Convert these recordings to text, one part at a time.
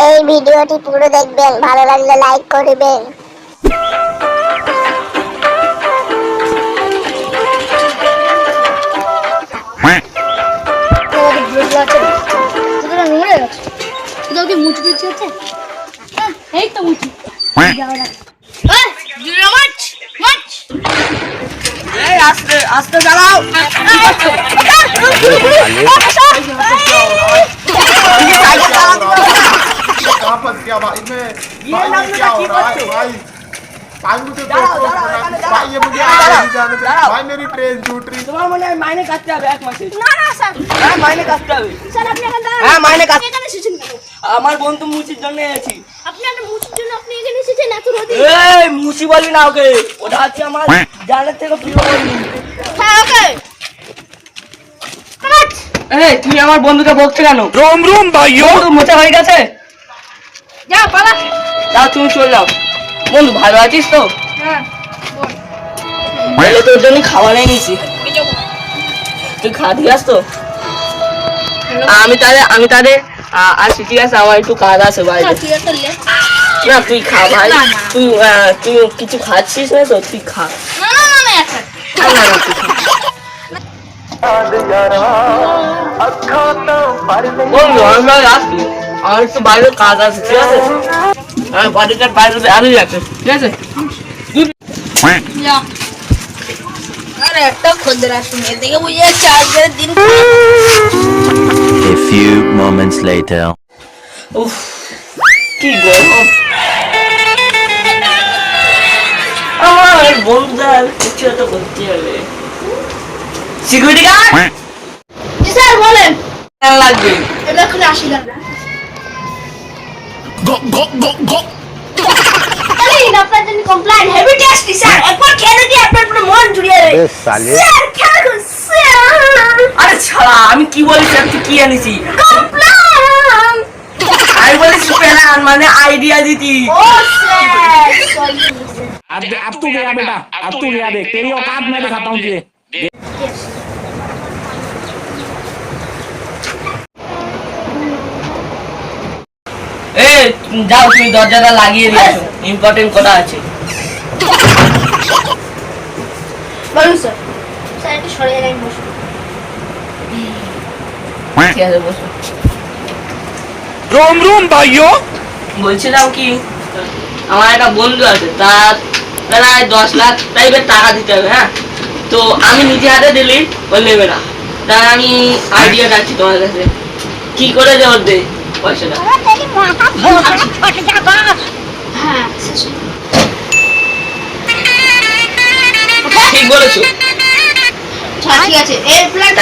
এই ভিডিওটি পুরো দেখবেন ভালো লাগলে লাইক করবেন হ্যাঁ, এই তো মুচি আস্তে আস্তে চালাও ইয়ে তোমার মনে হয় মাইনে কাটতে হবে এক মাসে? না না স্যার। হ্যাঁ মাইনে কাটতে হবে। স্যার আপনি দাঁড়ান। হ্যাঁ মাইনে কাটতে এখানে আমার বোন তো মুচির জন্য আছি আপনি মুচির জন্য আপনি এখানে এসেছেন? এত এই মুচি বলি না ওকে। ওটা আছে আমার হ্যাঁ। জানের থেকে প্রিয় বন্ধু। হ্যাঁ ওকে। এই তুমি আমার বন্ধুকে বকছো কেন? রোম রোম ভাই মোচা হয়ে গেছে? যাও পালা। যাও তুমি চলে যাও। বন্ধু ভালো আছিস তো? হ্যাঁ তোর জন্য খাবার এনেছি তুই খা দিয়ে আস তো? আমি তাহলে আমি তাহলে আসি ঠিক আছে? আমার একটু কাজ আছে তুই না তুই খা ভাই। তুই আহ, তুই কিছু খাচ্ছিস না তো? তুই খা। বন্ধু আমি ভাই আসি আমার একটু বাইরে কাজ আছে ঠিক আছে? আমি বাড়িটার বাইরে আমি যাচ্ছি ঠিক আছে? যা একটা খদ্দের আসুন। এদিকে বুঝে যাচ্ছে আজকের দিন A few moments later. উফ কি গরম। আমার বন্ধুরা কিছু একটা করতে হবে। সিকিউরিটি গার্ড স্যার বলেন। লাগবে? এটা এখন আসি না আরে এটা আপনার জন্য কমপ্লেইন হেভি টেস্টি স্যার একবার খেলে দিয়ে আপনার পুরো মন জুড়িয়ে যাবে বেশ, সালে। স্যার খেলে করুন, স্যার আরে ছাড়া আমি কি বলি স্যার তুই কি আনিছি কমপ্লেইন আমি বলেছি প্ল্যান মানে আইডিয়া দিতি ও স্যার সরি अब अब तू गया बेटा अब तू गया देख तेरी औकात मैं दिखाता हूँ तुझे যাও তুমি দরজাটা লাগিয়ে দিয়েছ। ইম্পর্টেন্ট কথা আছে। বলছিলাম কি আমার একটা বন্ধু আছে তার প্রায় দশ লাখ টাইপের টাকা দিতে হবে হ্যাঁ? তো আমি নিজে হাতে দিলি ও নেবে না। তার আমি আইডিয়া রাখছি তোমার কাছে। কি করে যে দে পয়সাটা?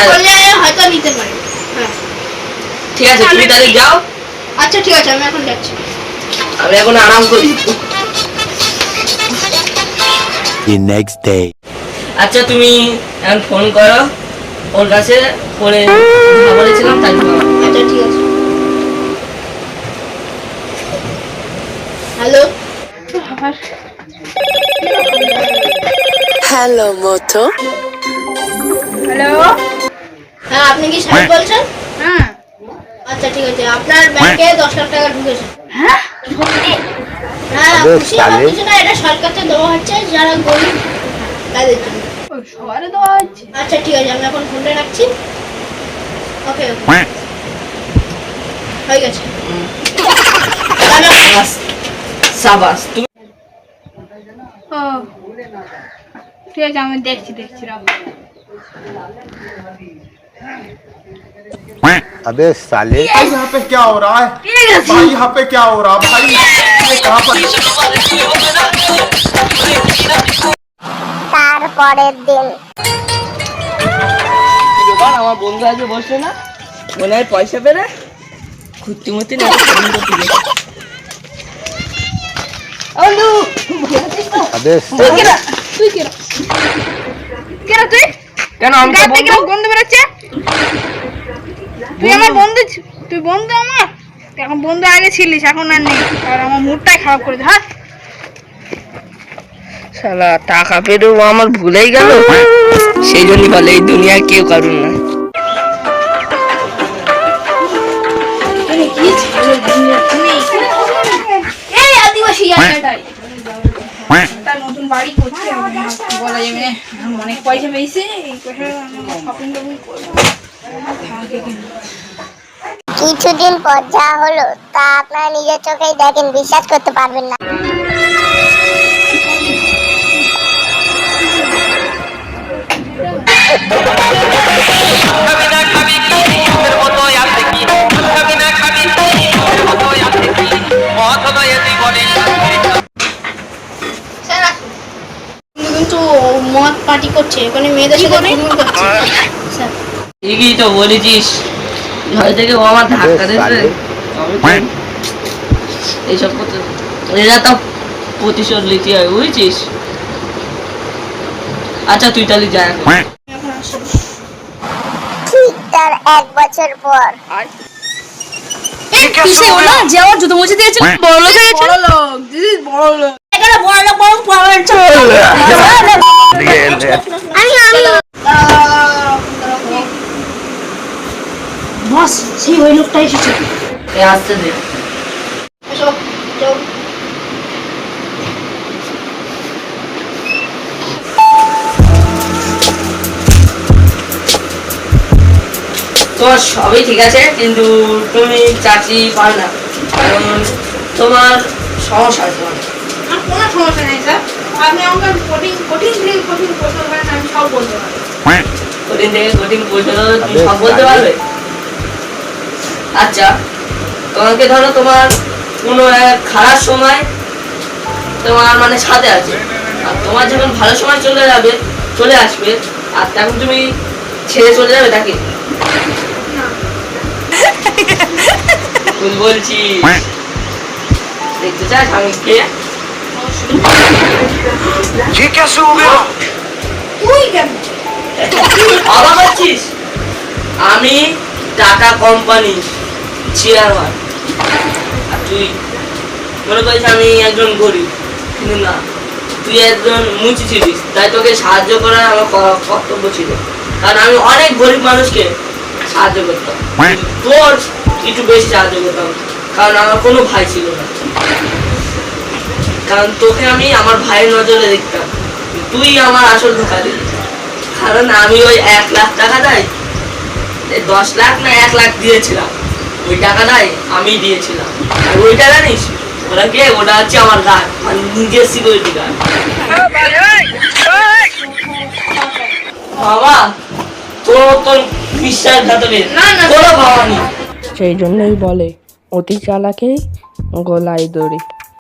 করলে হয়তো নিতে পারি। হ্যাঁ। ঠিক আছে তুমি তাহলে যাও। আচ্ছা ঠিক আছে আমি এখন যাচ্ছি। আমি এখন আরাম করি। The next day. আচ্ছা তুমি এখন ফোন করো। ওর কাছে ফোনে বলেছিলাম তাই। আচ্ছা ঠিক আছে। হ্যালো? হ্যালো মোটো হ্যালো? হ্যাঁ আপনি কি সাহেব বলছেন? হ্যাঁ আচ্ছা ঠিক আছে। আপনার ব্যাংকে দশ লাখ টাকা ঢুকেছে। হ্যাঁ? হ্যাঁ খুশি হওয়ার কিছু না এটা সরকার থেকে দেওয়া হচ্ছে যারা গরিব তাদের জন্য। সবারই দেওয়া হচ্ছে? আচ্ছা ঠিক আছে আমি এখন ফোনটা রাখছি। ওকে ওকে হয়ে। গেছে। সাবাস। সাবাস তুমি ও ঠিক আছে আমি দেখছি দেখছি রাখো। अबे साले भाई यहाँ पे क्या हो रहा है भाई यहाँ पे क्या हो रहा है भाई ये कहाँ पर তারপরের দিন এবার আমার বন্ধু আজকে বসলো না মনে হয় পয়সা পেলে ঘুরতে মুরতে না বন্ধু अबे তুই साले কেনা? তুই কেন কেন তুই কেন আমি তো গাড়ি থেকে বন্ধু গন্ধ বেরোচ্ছে তুই আমার বন্ধু তুই বন্ধু আমার? এখন বন্ধু আগে ছিলিস, এখন আর নেই। আর আমার মুডটাই খারাপ করে দে হ্যাঁ? শালা, টাকা পেলেও আমার ভুলেই গেল। সেই জন্যই বলে, এই দুনিয়া কেউ কারণ না বলা যাবে না। এখন অনেক পয়সা পেয়েছে এই পয়সা শপিং টপিং করব। থাকে কিন্তু কিছুদিন পর যা হলো তা আপনারা নিজের চোখেই দেখেন বিশ্বাস করতে পারবেন না। স্যার মদ পার্টি করছে মানে মেয়েদের সাথে ঘুরঘুর করছে। স্যার ঠিকই তো বলেছিস। ঘর থেকে ও আমার ধাক্কা দিয়েছে। আমি তো- এইসব করতে এরা তো প্রতিশোধ লিখতে হয় বুঝছিস? আচ্ছা তুই তাহলে যা ঠিক তার এক বছর পর। কিসে ওলা? যে আমার জুতো মুছে দিয়েছিল বড় লোক হয়ে বড় লোক দিদি বড় লোক এখানে বড় লোক বড় আমি আমি। বস সেই ওই লোকটা এসেছে। এ আসতে দে। তোমার সবই ঠিক আছে কিন্তু তুমি চাকরি পার না। কারণ তোমার সমস্যা আছে। আমার কোনো সমস্যা নেই স্যার আপনি আমাকে কঠিন কঠিন থেকে কঠিন প্রশ্ন করেন আমি সব বলতে পারি কঠিন থেকে কঠিন পৌঁছানো তুমি সব বলতে পারবে? আচ্ছা তোমাকে ধরো তোমার কোনো এক খারাপ সময় তোমার মানে সাথে আছে। আর তোমার যখন ভালো সময় চলে যাবে চলে আসবে আর তখন তুমি ছেড়ে চলে যাবে তাকে? বলছি দেখতে চাস আমি কে? তুই কেন? অবাক হচ্ছিস? আমি টাটা কোম্পানি চেয়ারম্যান আর তুই? মনে করিস আমি একজন গরিব কিন্তু না তুই একজন মুচি ছিলিস তাই তোকে সাহায্য করার আমার ক- কর্তব্য ছিল। কারণ আমি অনেক গরিব মানুষকে সাহায্য করতাম। কিন্তু তোর একটু বেশি সাহায্য করতাম কারণ আমার কোনো ভাই ছিল না। কারণ তোকে আমি আমার ভাইয়ের নজরে দেখতাম। তুই আমার আসল ধোকা দিলি কারণ আমি ওই এক লাখ টাকা দেয় দশ লাখ না এক লাখ দিয়েছিলাম। ওই টাকাটাই আমি দিয়েছিলাম। আর ওইটা জানিস ওরা কে? ওটা হচ্ছে আমার গান মানে নিজের সিকিউরিটি গার্ড বাবা তোর তোর বিশ্বাসঘাতকের না, না, কোনো বাবা নেই। সেই জন্যই বলে অতি চালাকে গলায় দড়ি।